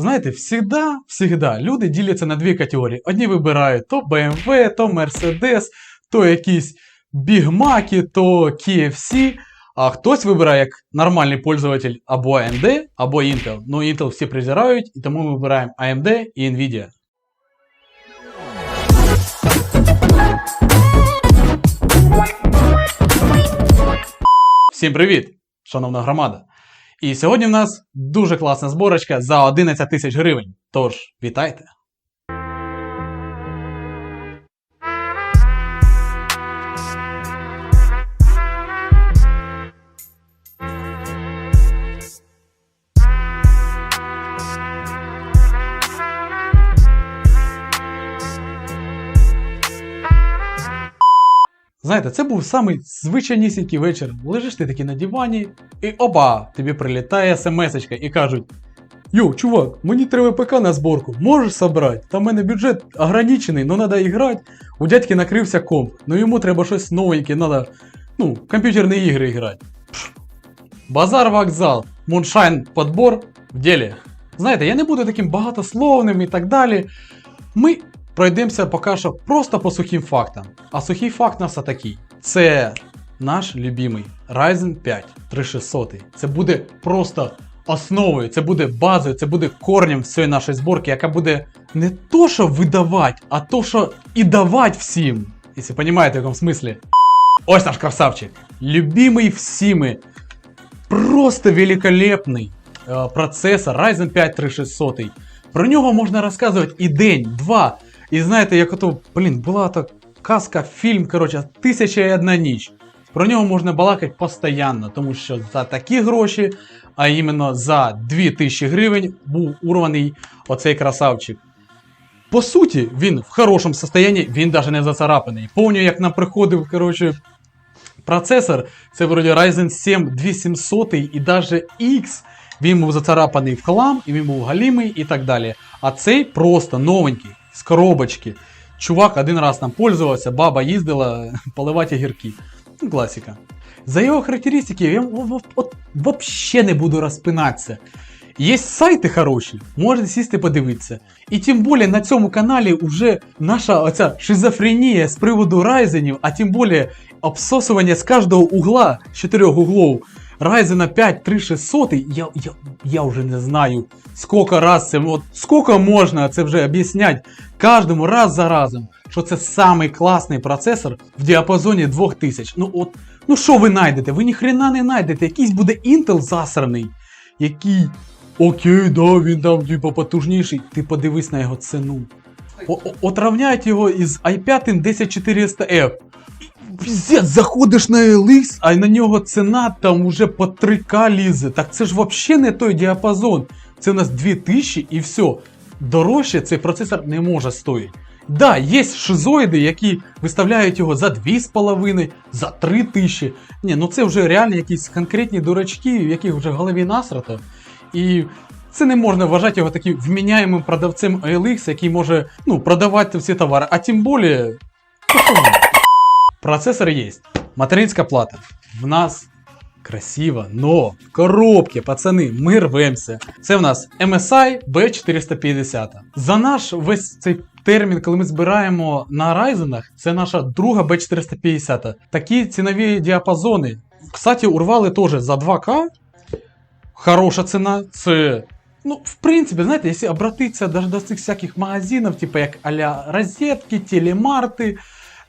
знаєте, всегда, всегда люди діляться на дві категорії. Одні вибирають то BMW, то Mercedes, то якісь бігмаки, то KFC. А хтось вибирає як нормальний пользователь або AMD, або Intel. Ну, Intel всі презирають, і тому ми вибираємо AMD і Nvidia. Всім привіт, шановна громада! І сьогодні в нас дуже класна зборочка за 11 тисяч гривень. Тож, вітайте! Знаєте, це був самий звичайнісінький вечір. Лежиш ти такий на дивані, і оба, тобі прилітає смс-очка і кажуть: Йоу, чувак, мені треба ПК на зборку, можеш собрати? Та в мене бюджет ограничений, но треба іграти. У дядьки накрився комп, ну йому треба щось новеньке, треба, ну, комп'ютерні ігри грати. Базар вокзал, муншайн подбор в ділі. Знаєте, я не буду таким багатословним і так далі. Ми пройдемося поки що просто по сухим фактам. А сухий факт нас такий: це наш любимий Ryzen 5 3600. Це буде просто основою, це буде базою, це буде корнем всієї нашої зборки, яка буде не то, що видавати, а то, що і давати всім. Якщо розумієте, в якому смислі. Ось наш красавчик. Любимий всіми. Просто великолепний е, процесор Ryzen 5 3600. Про нього можна розказувати і день, два. І знаєте, як ото, блін, була та казка, фільм, коротше, тисяча і одна ніч. Про нього можна балакати постійно, тому що за такі гроші, а іменно за 2000 гривень, був урваний оцей красавчик. По суті, він в хорошому стані, він навіть не зацарапаний. Помню, як нам приходив, коротше, процесор, це вроді Ryzen 7 2700 і навіть X, він був зацарапаний в хлам, і він був галімий і так далі. А цей просто новенький, з коробочки. Чувак один раз нам пользувався, баба їздила поливати огірки. Ну, класика. За його характеристики я от, вообще не буду розпинатися. Є сайти хороші, можете сісти подивитися. І тим більше на цьому каналі вже наша оця шизофренія з приводу райзенів, а тим більше обсосування з кожного угла, з чотирьох углов, Ryzen 5 3600, я, я, я вже не знаю, скільки раз це, от, скільки можна це вже об'ясняти кожному раз за разом, що це самий класний процесор в діапазоні 2000. Ну от, ну що ви знайдете? Ви ніхрена не знайдете. Якийсь буде Intel засраний, який. Окей, да, він там типу потужніший. Ти подивись на його ціну. О- його із i5 10400F. Піздець, заходиш на LX, а на нього ціна там уже по 3К лізе. Так це ж взагалі не той діапазон. Це у нас 2000 і все. Дорожче цей процесор не може стоїти. Да, є шизоїди, які виставляють його за 2,5, за 3 тисячі. Ні, ну це вже реально якісь конкретні дурачки, в яких вже в голові насрато. І це не можна вважати його таким вміняємим продавцем OLX, який може ну, продавати всі товари, а тим більше. Процессор есть. Материнская плата. В нас красиво, но в коробці, пацани, ми рвемося. Це в нас MSI B450. За наш весь цей термін, коли ми збираємо на Ryzen, це наша друга B450. Такі цінові діапазони. Кстати, урвали теж за 2К. Хороша ціна. Це. Ну, в принципі, знаєте, якщо обратитися даже до цих всяких магазинів, типу як а-ля розетки, телемарти,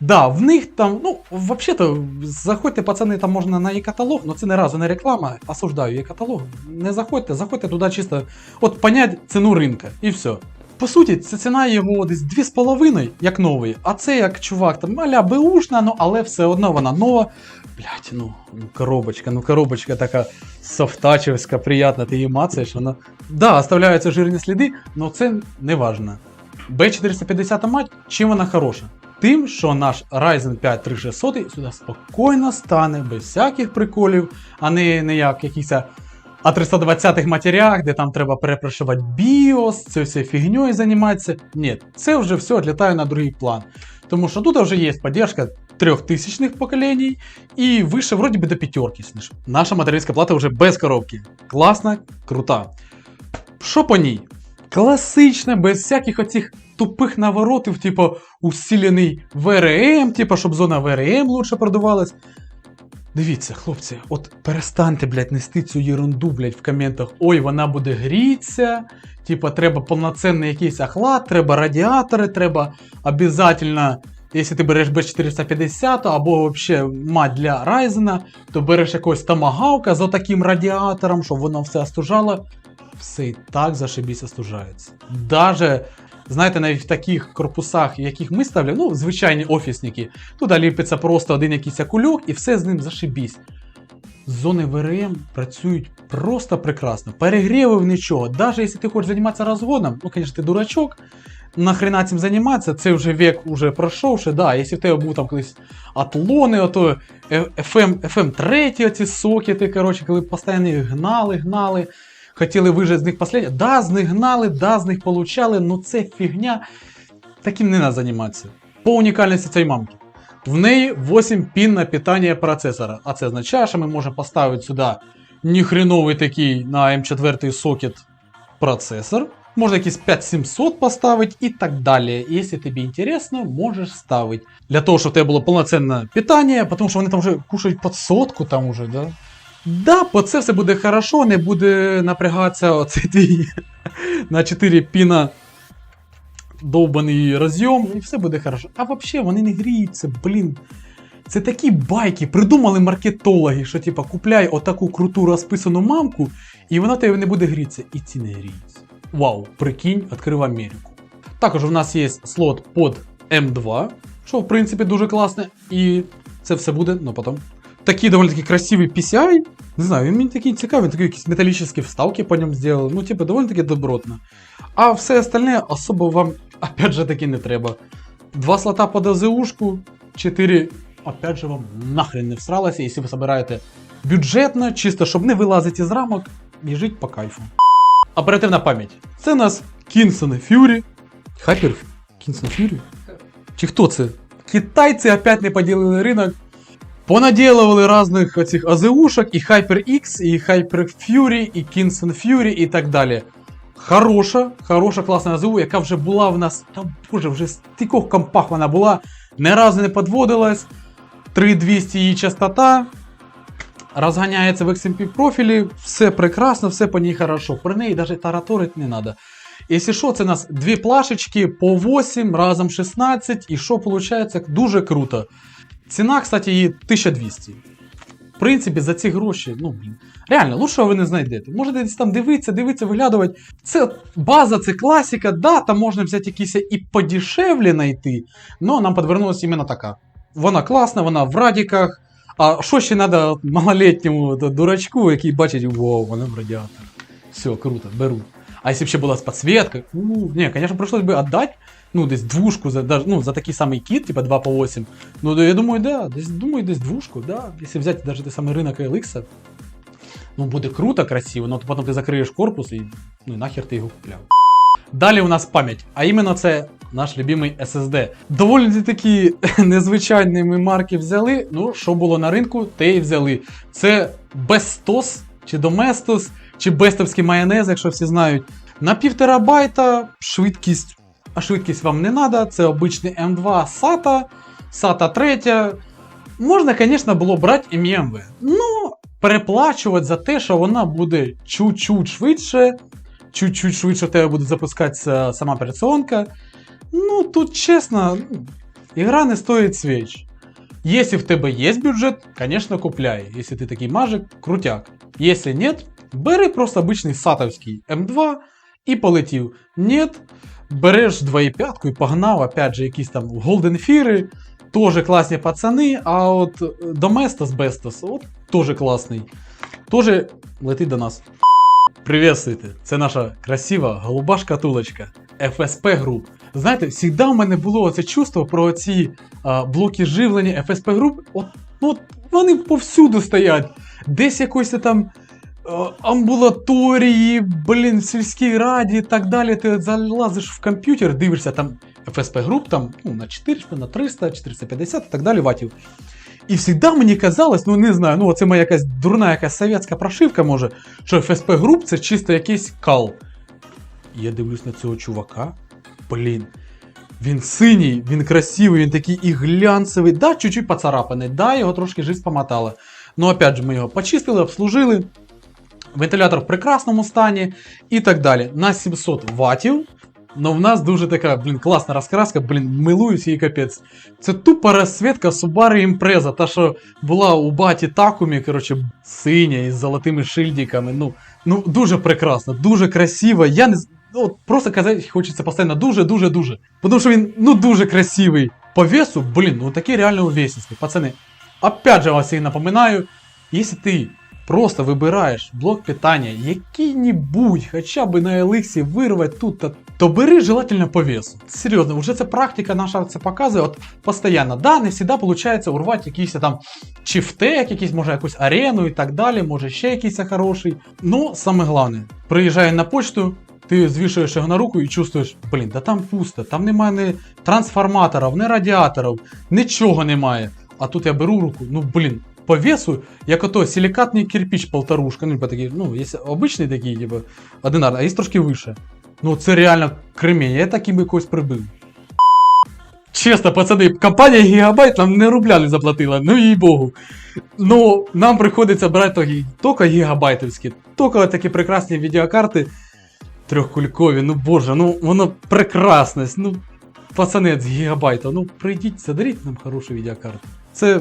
Да, в них там, ну, взагалі-то, заходьте, пацани, там можна на e-каталог, але це не разу не реклама, осуждаю e-каталог. Не заходьте, заходьте туди чисто, от понять ціну ринка, і все. По суті, ця ціна його десь 2,5, як новий, а це як чувак, там аля беушна, ну але все одно вона нова. Блять, ну, ну, коробочка, ну коробочка така софтачевська, приятна, ти її мацаєш, вона. Да, оставляються жирні сліди, але це не важно. B450 мать, чим вона хороша? Тим, що наш Ryzen 5 3600 сюди спокійно стане, без всяких приколів, а не, не як якісь а 320-х матерях, де там треба перепрошувати BIOS, це все фігньою займатися. Ні, це вже все відлітає на другий план. Тому що тут вже є підтримка трьохтисячних поколінь і вище вроді би до п'ятерки. слышь. Наша материнська плата вже без коробки. Класна, крута. Що по ній? класичне, без всяких оцих тупих наворотів, типу усилений ВРМ, типу, щоб зона ВРМ лучше продавалась. Дивіться, хлопці, от перестаньте, блядь, нести цю ерунду, блядь, в коментах. Ой, вона буде грітися. Типа, треба повноцінний якийсь охлад, треба радіатори, треба обязательно, якщо ти береш B450 або вообще мать для Ryzen, то береш якогось тамагавка з таким радіатором, щоб воно все остужало. Все і так зашибісь остужається. Даже, знаєте, навіть в таких корпусах, яких ми ставляємо, ну, звичайні офісники, туди ліпиться просто один якийсь акульок і все з ним зашибісь. Зони ВРМ працюють просто прекрасно. Перегрівів нічого. Навіть якщо ти хочеш займатися розгоном, ну, звісно, ти дурачок, нахрена цим займатися, це вже вік уже пройшовши, да, якщо в тебе був там колись атлони, ото FM, FM3, оці сокети, коротше, коли постійно їх гнали, гнали, хотіли вижити з них последнє. Да, з них гнали, да, з них получали, ну це фігня. Таким не треба займатися. По унікальності цієї мамки. В неї 8 пін на питання процесора. А це означає, що ми можемо поставити сюди ніхреновий такий на М4 сокет процесор. Можна якийсь 5700 поставити і так далі. Якщо тобі інтересно, можеш ставити. Для того, щоб в тебе було повноцінне питання, тому що вони там вже кушають під сотку там уже, да? Да, по це все буде хорошо, не буде напрягатися оцей твій на 4 піна довбаний розйом, і все буде хорошо. А взагалі вони не гріються, блін. Це такі байки, придумали маркетологи, що типа купляй отаку круту розписану мамку, і вона тебе не буде грітися. І ці не гріються. Вау, прикинь, відкрив Америку. Також у нас є слот под М2, що в принципі дуже класне, і це все буде, ну потім. Такий доволі таки красивий PCI. Не знаю, він мені такий цікавий, такі якісь металічні вставки по ньому зробили. Ну, типу, доволі таки добротно. А все остальне особо вам, опять же таки, не треба. Два слота под АЗУшку, 4, опять же, вам нахрен не всралося, якщо ви собираєте бюджетно, чисто, щоб не вилазити з рамок, біжить по кайфу. Оперативна пам'ять. Це у нас Kingston Fury. Хапер? Kingston Fury? Чи хто це? Китайці опять не поділили ринок. Понаділували різних оцих АЗУшок, і HyperX, і Hyper Fury, і Kingston Fury, і так далі. Хороша, хороша класна АЗУ, яка вже була в нас. Там, боже, вже в стількох компах вона була, ні разу не підводилась. 3200 її частота. Розганяється в XMP профілі, все прекрасно, все по ній хорошо. Про неї навіть тараторити не треба. Якщо що, це у нас дві плашечки по 8, разом 16, і що виходить, дуже круто. Ціна, кстати, її 1200. В принципі, за ці гроші, ну блін. Реально, лучшого ви не знайдете. Можете десь там дивитися, дивитися, виглядувати. Це база, це класика, да, там можна взяти якісь і подешевле знайти, але нам підвернулася іменно така. Вона класна, вона в радіках. А що ще треба малолітньому дурачку, який бачить, вау, вона в радіаторі. Все, круто, беру. А если бы еще была с подсветкой, у, не, конечно, пришлось бы отдать, ну, десь двушку за, ну, за такий самий кит, типа 2 по 8. Ну, я думаю, да, десь, думаю, десь двушку, да. Если взять даже той самий ринок LX, ну, буде круто, красиво, но потім ти закриєш корпус і, ну, нахер ти його купляв. Далі у нас пам'ять, а іменно це наш любимий SSD. Доволі такі незвичайні ми марки взяли. Ну, що було на ринку, те і взяли. Це Bestos чи Domestos, чи бестовський майонез, якщо всі знають. На пів терабайта швидкість, а швидкість вам не треба, це обичний M2 SATA, SATA 3. Можна, звісно, було брати MMV. Ну, переплачувати за те, що вона буде чуть-чуть швидше, чуть-чуть швидше в тебе буде запускатися сама операціонка. Ну, тут чесно, ну, ігра не стоїть свіч. Если в тебе є бюджет, конечно, купляй. Если ти такий мажик, крутяк. Если нет, бери просто обичний сатовський М2 і полетів. Нет, береш 2.5 і погнав, опять же, якісь там Golden Fear, теж класні пацани, а от Domestos Bestos, от теж класний. Теж летить до нас. Приветствуйте! Це наша красива голуба шкатулочка FSP Group. Знаєте, завжди в мене було це чувство про ці а, блоки живлення FSP Group. От, от вони повсюду стоять. Десь якось там амбулаторії, блін, сільській раді і так далі. Ти залазиш в комп'ютер, дивишся там FSP Group там, ну, на 400, на 300, 450 і так далі ватів. І завжди мені казалось, ну не знаю, ну це моя якась дурна якась совєтська прошивка може, що FSP Group це чисто якийсь кал. Я дивлюсь на цього чувака. Блін. Він синій, він красивий, він такий і глянцевий. Да, чуть-чуть поцарапаний, да, його трошки жизнь помотала. Ну, опять же, ми його почистили, обслужили. Вентилятор в прекрасному стані і так далі. На 700 ваттів. Но в нас дуже така, блін, класна розкраска, блін, милуюсь її капець. Це тупа розсвітка Subaru Impreza, та що була у баті Такумі, коротше, синя із золотими шильдиками. Ну, ну дуже прекрасно, дуже красиво. Я не ну, просто казати хочеться постійно дуже, дуже, дуже. Тому що він ну дуже красивий. По весу, блін, ну такий реально увесистий. Пацани, опять же вас і напоминаю, якщо ти просто вибираєш блок питання, який-небудь, хоча б на Еликсі вирвати тут, та- то бери желательно по весу. Серйозно, вже це практика наша це показує. От постійно, да, не завжди виходить урвати якийсь там чи втек, якийсь, може, якусь арену і так далі, може ще якийсь хороший. Ну, саме головне, приїжджає на почту, ти звішуєш його на руку і чувствуєш, блін, да там пусто, там немає ні трансформаторів, ні радіаторів, нічого немає. А тут я беру руку, ну блін, по весу, як ото силикатний кирпич полторушка, ну, типа такий, ну, є обичний такий, типу, одинарний, а є трошки вище. Ну, це реально кремінь, я таким би когось прибив. Чесно, пацани, компанія Гігабайт нам не рубля не заплатила, ну їй богу. Ну, нам приходиться брати тільки гігабайтовські, тільки такі прекрасні відеокарти трьохкулькові, ну боже, ну воно прекрасне. Ну, пацани з гігабайта, ну прийдіть, задаріть нам хорошу відеокарту. Це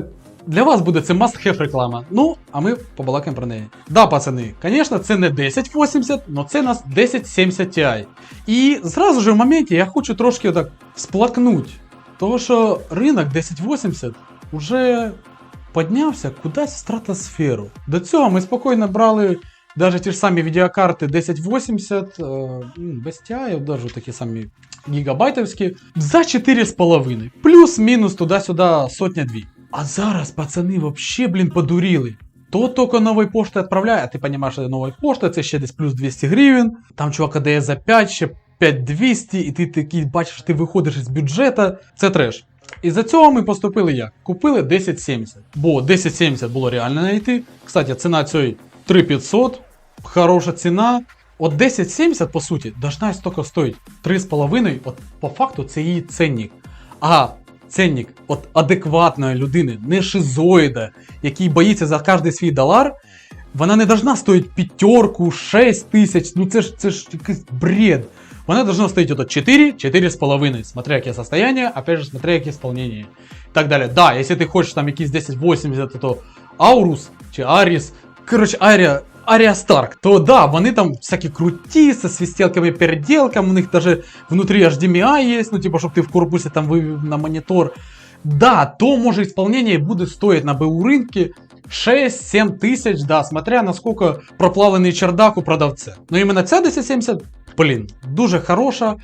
для вас буде це must-have реклама. Ну, а ми побалакаємо про неї. Да, пацани, звісно, це не 1080, але це у нас 1070 Ti. І зразу ж в моменті я хочу трошки так сплакнуть. Того, що ринок 1080 уже піднявся кудись в стратосферу. До цього ми спокійно брали навіть ті ж самі відеокарти 1080, е, без TI, навіть такі самі гігабайтовські, за 4,5. Плюс-мінус туди-сюди сотня-дві. А зараз пацани вообще, блін, подуріли. То тільки нової пошти відправляє, а ти розумієш, що нова пошта, це ще десь плюс 200 гривень. Там чувак дає за 5, ще 5200, і ти такий бачиш, ти виходиш із бюджету. Це треш. І за цього ми поступили як? Купили 1070. Бо 1070 було реально знайти. Кстати, ціна цієї 3500. Хороша ціна. От 1070, по суті, должна стільки стоїть 3,5. От по факту це її ценник. А ценник от адекватної людини, не шизоїда, який боїться за кожний свій долар, вона не должна стоїть п'ятерку, 6 тисяч. Ну це ж це ж якийсь бред. Вона должна стоїть от 4, 4,5, смотря яке состояние, опять же, смотря яке исполнение. Так далі. Да, якщо ти хочеш там якісь 1080, то Аурус чи Аріс, коротше, Арія, Арія Старк, то да, вони там всякі круті, со свистелками переделками, у них даже внутрі HDMI є, ну типу, щоб ти в корпусі там вивів на монітор. Да, то може исполнение буде стоїть на БУ ринки 6-7 тисяч, да, смотря наскільки проплавлений чердак у продавця. Ну іменно ця 1070, блін, дуже хороша.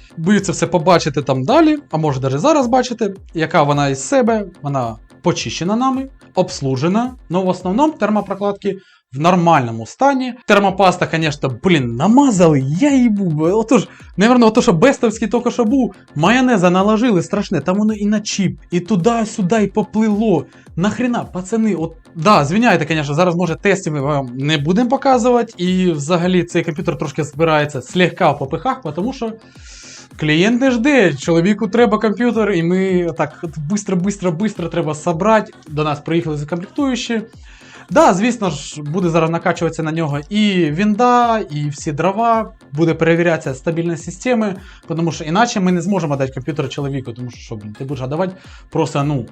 Це все побачите там далі, а може навіть зараз бачите, яка вона із себе, вона почищена нами, обслужена, но в основному термопрокладки в нормальному стані. Термопаста, звісно, блін, намазали, я їбу. Отож, наверное, ото, що бестовський тільки що був, майонеза наложили страшне, там воно і на чіп, і туди-сюди, і поплило. Нахрена, пацани, от да, звиняйте, звісно, зараз може тестів ми вам не будемо показувати, і взагалі цей комп'ютер трошки збирається слегка в попихах, тому що. Клієнт не жде, чоловіку треба комп'ютер, і ми так от быстро, быстро, быстро треба собрати. До нас приїхали закомплектуючі. Да, звісно ж, буде зараз накачуватися на нього і вінда, і всі дрова, буде перевірятися стабільність системи, тому що іначе ми не зможемо дати комп'ютер чоловіку, тому що що, блін, ти будеш давати просто, ну.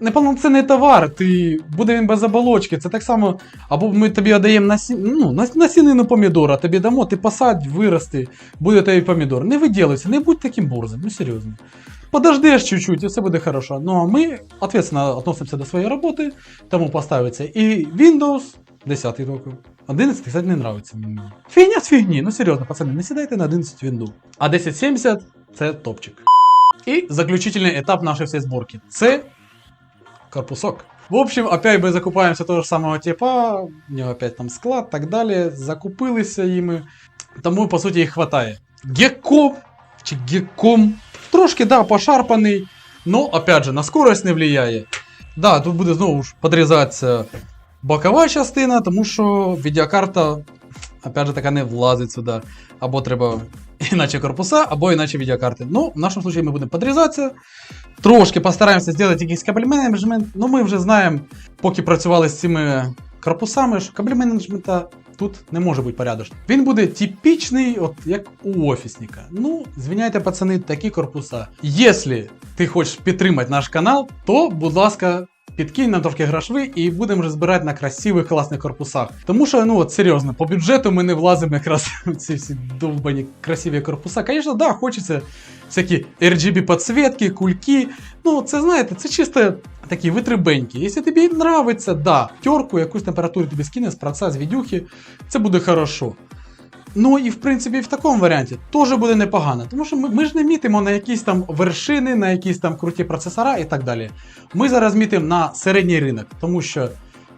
Неповноцінний товар, ти буде він без оболочки. Це так само, або ми тобі віддаємо насі... ну, нас- насінину помідора, тобі дамо, ти посадь, вирости, буде тобі помідор. Не виділися, не будь таким борзим, ну серйозно. Подождеш чуть-чуть, і все буде хорошо. Ну а ми ответственно относимося до своєї роботи, тому поставиться і Windows 10 тільки. 11, кстати, не нравиться мені. Фігня з фігні, ну серйозно, пацани, не сідайте на 11 Windows. А 1070 це топчик. І заключительний етап нашої всієї зборки. Це корпусок. В общем, опять мы закупаемся того же самого типа, у него опять там склад, так далі, закупилися їми. Тому, по суті, їх хватає. Гекком, чи гекком, трошки, да, пошарпаний, но, опять же, на скорость не влияє. Да, тут буде знову ж подрізатися бокова частина, тому що відеокарта опять же, така не влазить сюди. Або треба іначе корпуса, або іначе відеокарти. Ну, в нашому случае ми будемо підрізатися. Трошки постараємося зробити якийсь кабель менеджмент. Ну, ми вже знаємо, поки працювали з цими корпусами, що кабель менеджмента тут не може бути порядочно. Він буде типічний, от як у офісника. Ну, звиняйте, пацани, такі корпуса. Якщо ти хочеш підтримати наш канал, то, будь ласка, підкинь нам трошки грошви і будемо вже збирати на красивих класних корпусах. Тому що, ну от серйозно, по бюджету ми не влазимо якраз в ці всі довбані красиві корпуса. Звісно, да, хочеться всякі RGB підсвітки, кульки. Ну, це знаєте, це чисто такі витребенькі. Якщо тобі нравиться, да, терку, якусь температуру тобі скине з праца, з відюхи, це буде хорошо. Ну і в принципі в такому варіанті теж буде непогано, тому що ми, ми ж не мітимо на якісь там вершини, на якісь там круті процесора і так далі. Ми зараз мітимо на середній ринок, тому що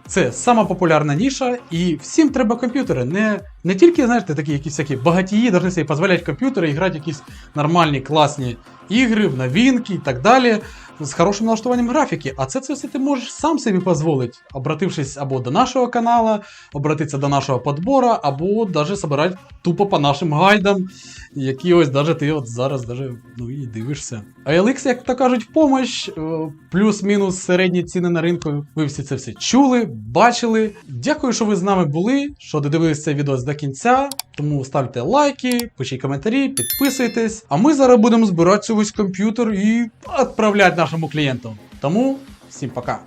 це сама популярна ніша, і всім треба комп'ютери. Не, не тільки, знаєте, такі якісь всякі багатії повинні собі дозволяти комп'ютери грати якісь нормальні, класні ігри, новинки і так далі, з хорошим налаштуванням графіки. А це, це все ти можеш сам собі дозволити, обратившись або до нашого каналу, обратитися до нашого подбора, або навіть збирати тупо по нашим гайдам, які ось даже ти от зараз даже, ну, і дивишся. А LX, як то кажуть, в е, плюс-мінус середні ціни на ринку. Ви всі це все чули, бачили. Дякую, що ви з нами були, що додивились цей відео до кінця. Тому ставте лайки, пишіть коментарі, підписуйтесь. А ми зараз будемо збирати весь комп'ютер і відправляти нашому клієнту. Тому всім пока.